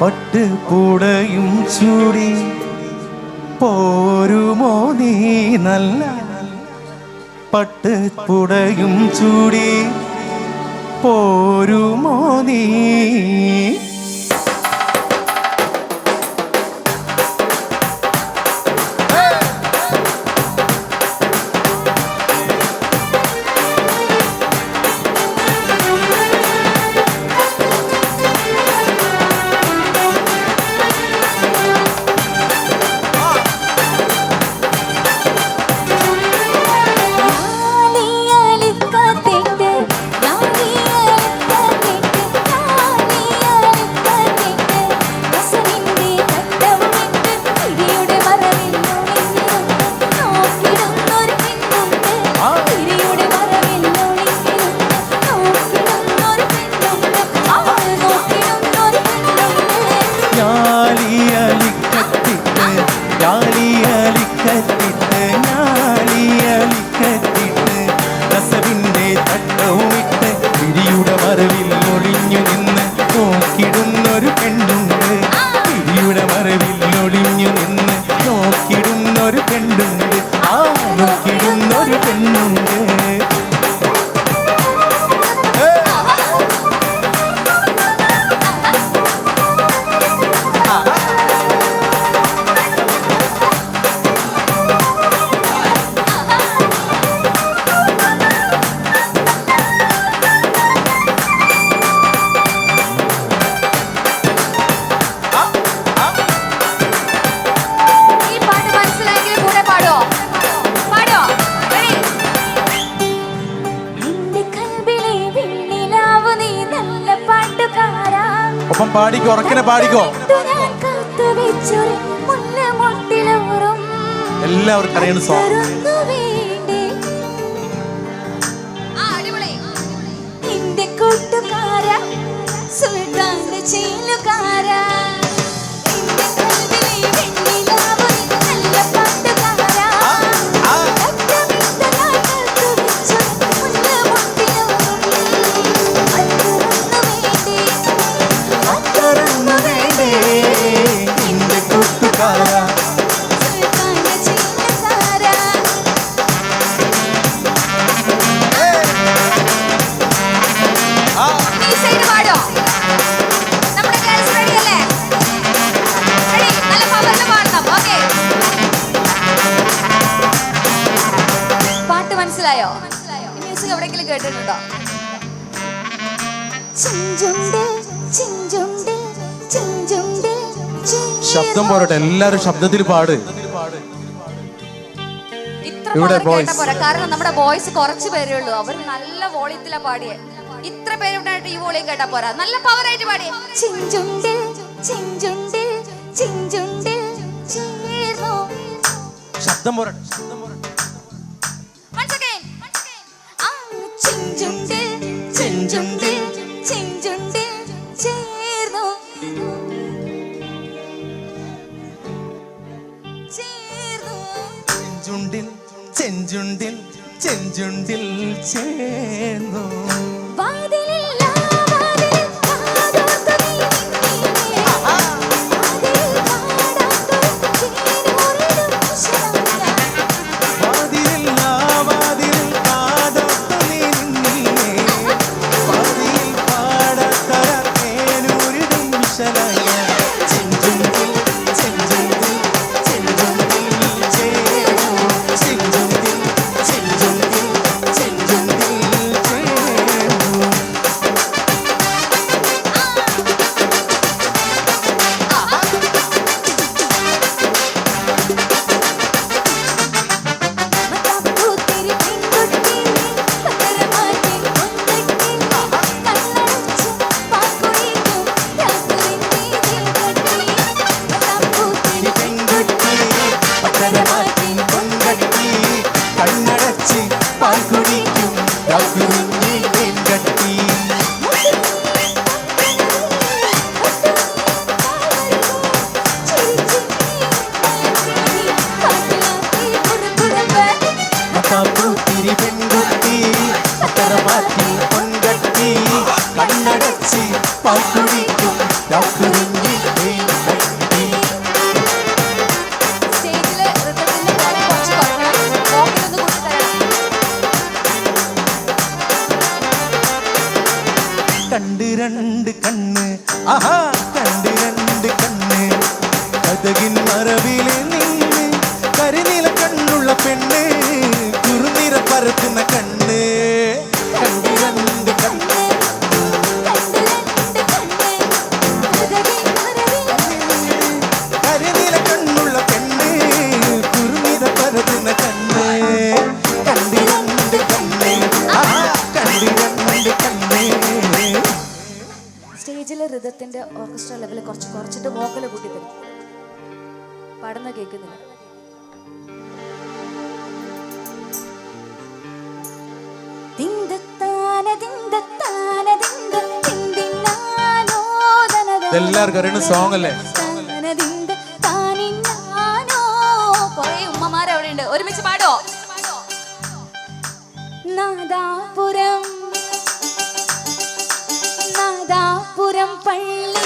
പട്ട് പട്ടുപൂടയും ചൂടി പോരുമോ നീ നല്ല പട്ട് പട്ടുപുടയും ചൂടി പോരുമോ നീ عالية لك هتبت عالية لك പാടിക്കോ ഉറക്കനെ പാടിക്കോ. എല്ലാവർക്കും അറിയണ സോങ് കൂട്ടുകാര സുൽത്താൻ ചെയ്യുകാരാ ശബ്ദം പോരട്ടെ എല്ലാരും ശബ്ദത്തിൽ പാട്. ഇവിടെ കാരണം നമ്മുടെ വോയിസ് കുറച്ച് പേരേ ഉള്ളൂ. അവർ നല്ല വോളിയത്തിലാ പാടിയെ. ഇത്ര പേരുണ്ടായിട്ട് ഈ വോളിയം കേട്ടാ പോരാ. നല്ല പവർ ആയിട്ട് പാടിയെ. ചിഞ്ചുണ്ടിൽ ചിഞ്ചുണ്ടിൽ ചിഞ്ചുണ്ടിൽ ശബ്ദം പോരട്ടെ ശബ്ദം ചുണ്ടിൽ ചേർന്നു. കഥകിൻ മറവിലെ നിന്ന് കരിനീല കണ്ണുള്ള പെണ്ണ് കുറുനിര പരത്തുന്ന കണ്ണ്. കണ്ടിരണ്ട് കണ്ണ്. കരിനീല കണ്ണുള്ള പെണ്ണ് കുറുനിര പരത്തുന്ന കണ്ണ്. കണ്ടിരണ്ട് കണ്ണ്. ആ കണ്ടിരണ്ട് കണ്ണ്. സ്റ്റേജിലെ ഋതത്തിന്റെ ഓർക്കസ്ട്ര ലെവലിൽ കുറച്ച് കുറച്ചിട്ട് വോക്കൽ കൂട്ടി തരും. പാടുന്ന കേൾക്കുന്നില്ല. എല്ലാവർക്കും അറിയണ സോങ് അല്ലേ? കൊറേ ഉമ്മമാർ അവിടെ ഉണ്ട് ഒരുമിച്ച് പാടോ? നാദാപുരം നാദാപുരം പള്ളി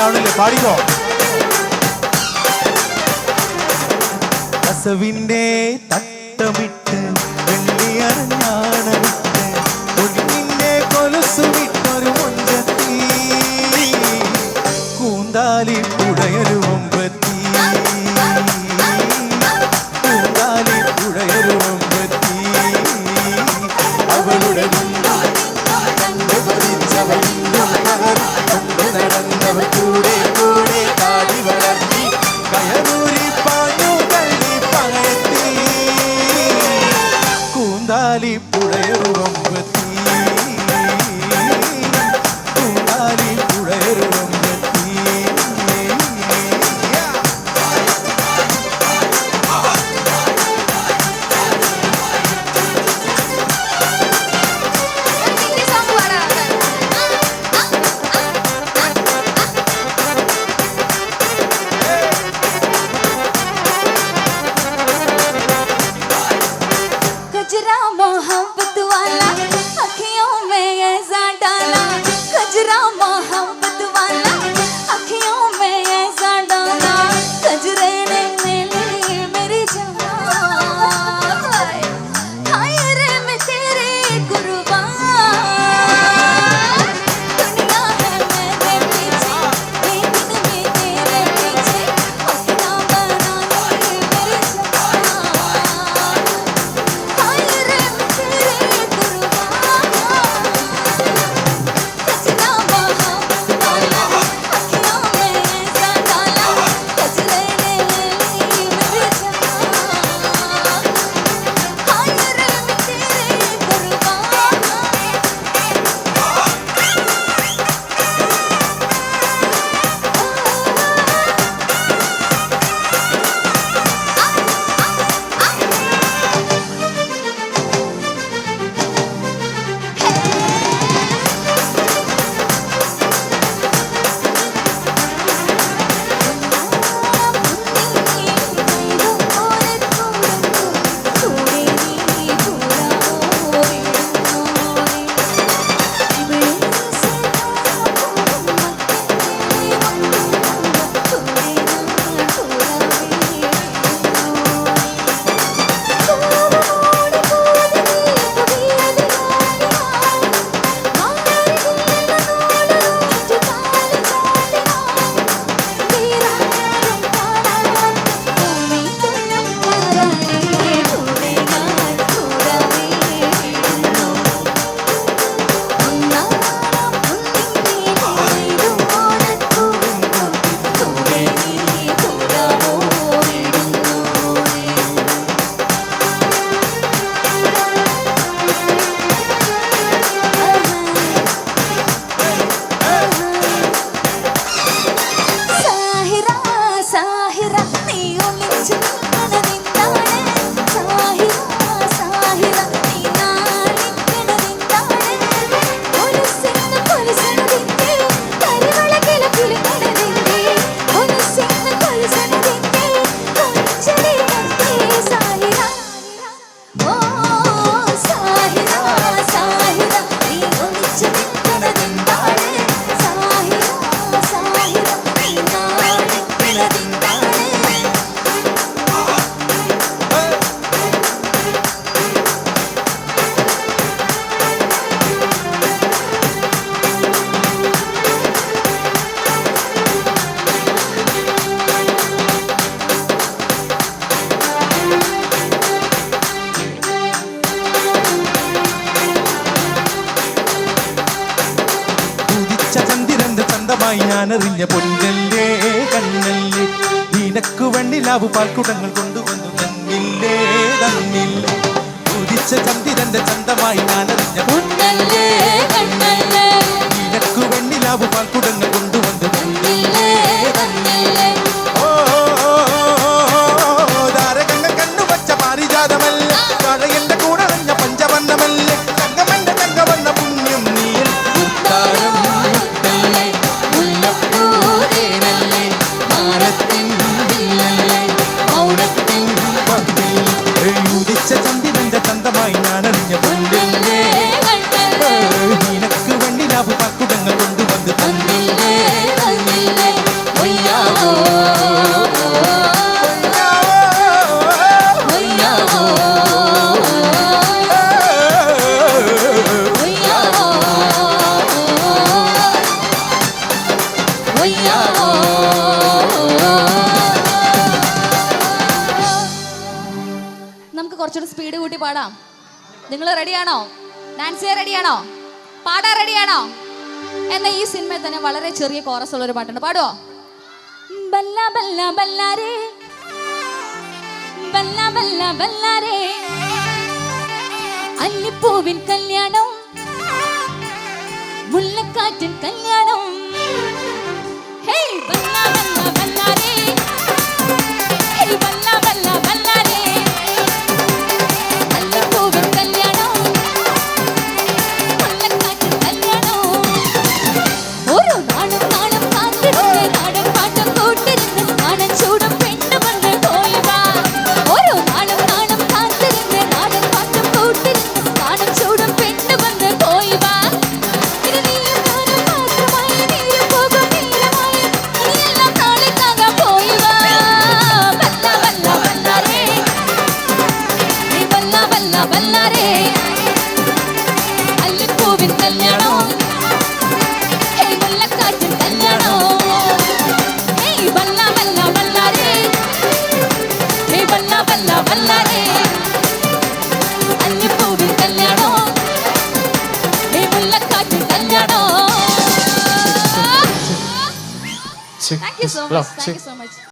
ആവണില്ലേ പാടിക്കോ? കസവിന്റെ തട്ടമിട്ട് വെള്ളിയറിഞ്ഞാണവിട്ട് ഒഴിഞ്ഞിന്റെ കൂന്താലി പുടയരുമോ ഞാനറിഞ്ഞ പൊന്നല്ലേ കണ്ണല്ലേ. നിനക്കു വെണ്ണിലാവ് പാൽക്കുടങ്ങൾ കൊണ്ടുവന്നു തന്നില്ലേ തന്നില്ല. ഉദിച്ച ചന്ദ്രന്റെ ചന്തമായി ഞാനറിഞ്ഞ പൊന്നല്ലേ കണ്ണല്ലേ. നിനക്കു വെണ്ണിലാവ് പാൽക്കുടങ്ങൾ ഡാൻസ് റെഡിയാണോ? പാടാൻ റെഡിയാണോ? എന്ന ഈ സിനിമയിൽ തന്നെ വളരെ ചെറിയ കോറസ് ഉള്ള ഒരു പാട്ടുണ്ട്. പാടുവോ? ബല്ല ബല്ല ബല്ലാരേ. ബല്ല ബല്ല ബല്ലാരേ. അല്ലിപ്പൂവിൻ കല്യാണം. മുല്ലക്കാറ്റിൻ കല്യാണം. ഹേയ് ബല്ല. much. Love. Thank you so much.